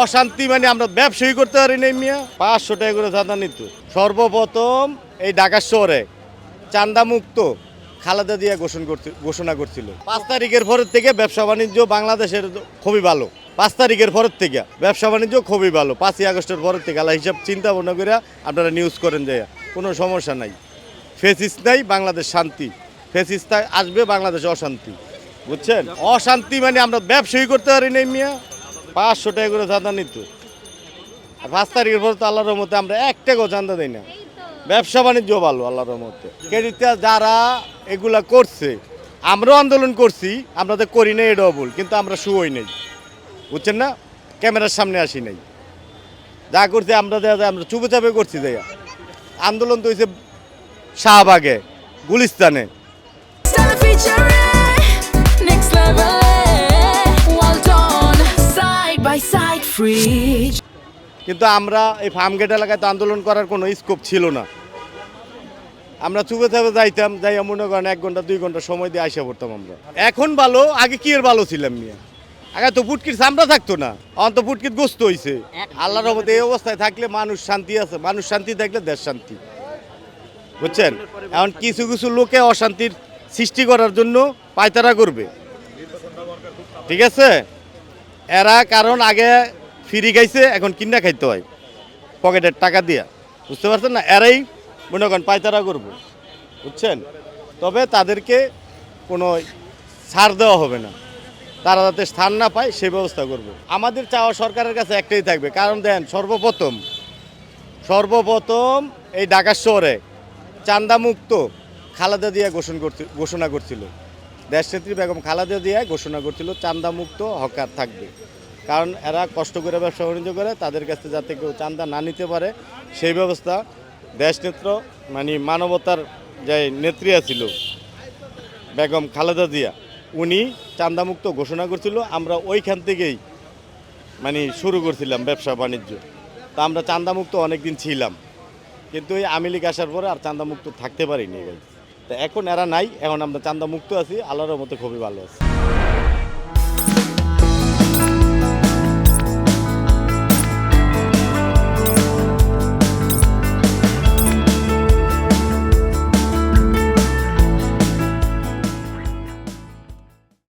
অশান্তি মানে আমরা ব্যবসায়ী করতে পারি না মিয়া। পাঁচশো টাকা করে চাঁদা নিত। সর্বপ্রথম এই ঢাকা শহরে চান্দা মুক্ত খালেদা দিয়া ঘোষণা করছে ঘোষণা করছিল। পাঁচ তারিখের পরের থেকে ব্যবসা বাণিজ্য বাংলাদেশের খুবই ভালো। পাঁচ তারিখের পরের থেকে ব্যবসা বাণিজ্য খুবই ভালো। পাঁচই আগস্টের পরের থেকে আল্লাহ হিসাব চিন্তা ভাবনা করে আপনারা নিউজ করেন যে কোনো সমস্যা নাই। ফেসিস নাই, বাংলাদেশ শান্তি। ফেসিস আসবে, বাংলাদেশ অশান্তি। বুঝছেন? অশান্তি মানে আমরা ব্যবসায়ী করতে পারি না মিয়া। পাঁচশো টাকা করে চাঁদা নিত। পাঁচ তারিখের পর তো আল্লাহর মধ্যে আমরা এক টাকাও চাঁদা দিই না। ব্যবসা বাণিজ্য ভালো আল্লাহর মধ্যে কেডিতে যারা এগুলা করছে, আমরাও আন্দোলন করছি, আমরা তো করি না এটাও ভুল, কিন্তু আমরা শুয়োই নেই। বুঝছেন না? ক্যামেরার সামনে আসি নাই। যা করছি আমরা দেয়া যায়, আমরা চুপে চাপে করছি দেয়া। আন্দোলন তো হয়েছে শাহবাগে, গুলিস্তানে। কিন্তু আমরা এই ফার্মগেট এলাকায় তো আন্দোলন করার কোনো স্কোপ ছিল না। আমরা চুপে চাপে যাইতাম যাই মনে করেন এক ঘণ্টা, দুই ঘণ্টা সময় দিয়ে আইসা পড়তাম আমরা। এখন ভালো, আগে কি এর ভালো ছিলাম মিয়া? আগে তো ফুটকির চামড়া থাকতো না অন্ত ফুটকির গোস্ত হইছে। আল্লাহর রহমতে এই অবস্থায় থাকলে মানুষ শান্তি আছে, মানুষ শান্তি থাকলে দেশ শান্তি। বুঝছেন? এখন কিছু কিছু লোকে অশান্তির সৃষ্টি করার জন্য পায়তারা করবে। ঠিক আছে? এরা কারণ আগে ফ্রি খাইছে এখন কিনা খাইতে হয়। পকেটের টাকা দিয়া। বুঝতে পারছেন না? এরাই মনে করেন পায়তারা করব। বুঝছেন? তবে তাদেরকে কোনো ছাড় দেওয়া হবে না। তারা যাতে স্থান না পায়, সে ব্যবস্থা করব। আমাদের চাওয়া সরকারের কাছে একটাই থাকবে। কারণ দেন, সর্বপ্রথম সর্বপ্রথম এই ঢাকা শহরে চান্দামুক্ত খালাদা দিয়া ঘোষণা করছে ঘোষণা করছিল। দেশনেত্রী বেগম খালেদা দিয়া ঘোষণা করছিল চান্দামুক্ত হকার থাকবে। কারণ এরা কষ্ট করে ব্যবসা বাণিজ্য করে, তাদের কাছে যাতে কেউ চান্দা না নিতে পারে, সেই ব্যবস্থা দেশনেত্র মানে মানবতার যে নেত্রী ছিল বেগম খালেদা জিয়া, উনি চান্দামুক্ত ঘোষণা করছিল, আমরা ওইখান থেকেই মানে শুরু করছিলাম ব্যবসা বাণিজ্য। তা আমরা চান্দামুক্ত অনেকদিন ছিলাম, কিন্তু এই আওয়ামী লীগ আসার পরে আর চান্দামুক্ত থাকতে পারিনি। তা এখন এরা নাই, এখন আমরা চান্দামুক্ত আছি, আল্লাহর মতো খুবই ভালো আছি।